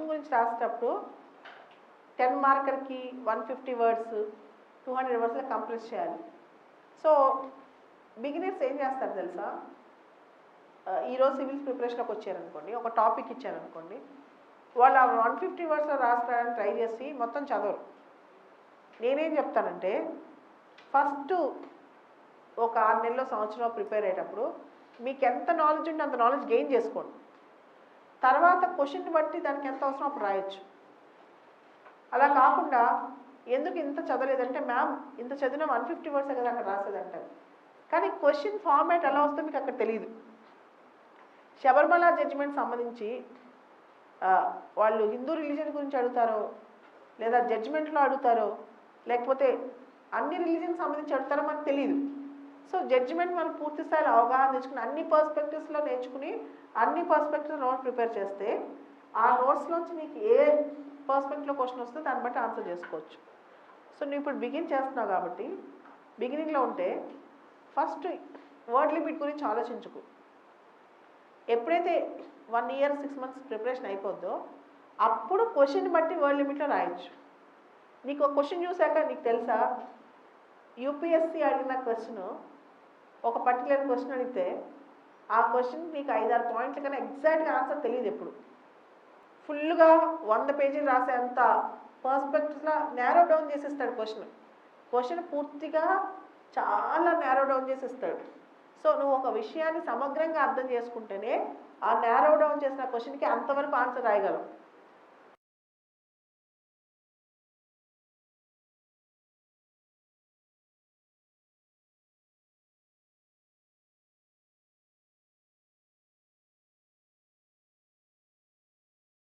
గురించి రాసేటప్పుడు ten మార్కర్కి one fifty words two hundred వర్డ్స్లో complete చేయాలి. సో బిగినర్స్ ఏం చేస్తారు తెలుసా? ఈరోజు సివిల్స్ ప్రిపరేషన్లోకి వచ్చారనుకోండి ఒక టాపిక్ ఇచ్చారనుకోండి వాళ్ళు ఆ వన్ ఫిఫ్టీ వర్డ్స్లో రాసుకోవడానికి ట్రై చేసి మొత్తం చదవరు. నేనేం చెప్తానంటే ఫస్ట్ ఒక ఆరు నెలలో సంవత్సరం ప్రిపేర్ అయ్యేటప్పుడు మీకు ఎంత నాలెడ్జ్ ఉంటే అంత నాలెడ్జ్ గెయిన్ చేసుకోండి. తర్వాత క్వశ్చన్ బట్టి దానికి ఎంత అవసరం అప్పుడు రాయొచ్చు. అలా కాకుండా ఎందుకు ఇంత చదవలేదంటే మ్యామ్ ఇంత చదివిన వన్ ఫిఫ్టీ వర్డ్స్ కదా అక్కడ రాసేదంటారు కానీ క్వశ్చన్ ఫార్మాట్ ఎలా వస్తుందో మీకు అక్కడ తెలియదు శబరిమల జడ్జిమెంట్ సంబంధించి వాళ్ళు హిందూ రిలీజన్ గురించి అడుగుతారో లేదా జడ్జిమెంట్లో అడుగుతారో లేకపోతే అన్ని రిలీజన్ సంబంధించి అడుగుతారో మనకు తెలియదు సో జడ్జిమెంట్ మనం పూర్తి స్థాయిలో అవగాహన తెచ్చుకుని అన్ని పర్స్పెక్టివ్స్లో నేర్చుకుని అన్ని పర్స్పెక్టివ్స్ నోట్ ప్రిపేర్ చేస్తే ఆ నోట్స్లోంచి నీకు ఏ పర్స్పెక్టివ్లో క్వశ్చన్ వస్తుందో దాన్ని బట్టి ఆన్సర్ చేసుకోవచ్చు. సో నువ్వు ఇప్పుడు బిగిన్ చేస్తున్నావు కాబట్టి బిగినింగ్లో ఉంటే ఫస్ట్ వర్డ్ లిమిట్ గురించి ఆలోచించుకు. ఎప్పుడైతే one year six months preparation అయిపోద్దో అప్పుడు క్వశ్చన్ బట్టి వర్డ్ లిమిట్లో రాయొచ్చు. నీకు ఒక క్వశ్చన్ చూసాక నీకు తెలుసా? యూపీఎస్సి అడిగిన క్వశ్చన్ ఒక పర్టికులర్ క్వశ్చన్ అడిగితే ఆ క్వశ్చన్ మీకు ఐదారు పాయింట్ల కన్నా ఎగ్జాక్ట్గా ఆన్సర్ తెలియదు ఎప్పుడు. ఫుల్గా వంద పేజీలు రాసేంత పర్స్పెక్టివ్లా నేరో డౌన్ చేసేస్తాడు క్వశ్చన్ క్వశ్చన్ పూర్తిగా చాలా నేరో డౌన్ చేసేస్తాడు. సో నువ్వు ఒక విషయాన్ని సమగ్రంగా అర్థం చేసుకుంటేనే ఆ నేరో డౌన్ చేసిన క్వశ్చన్కి అంతవరకు ఆన్సర్ రాయగలవు.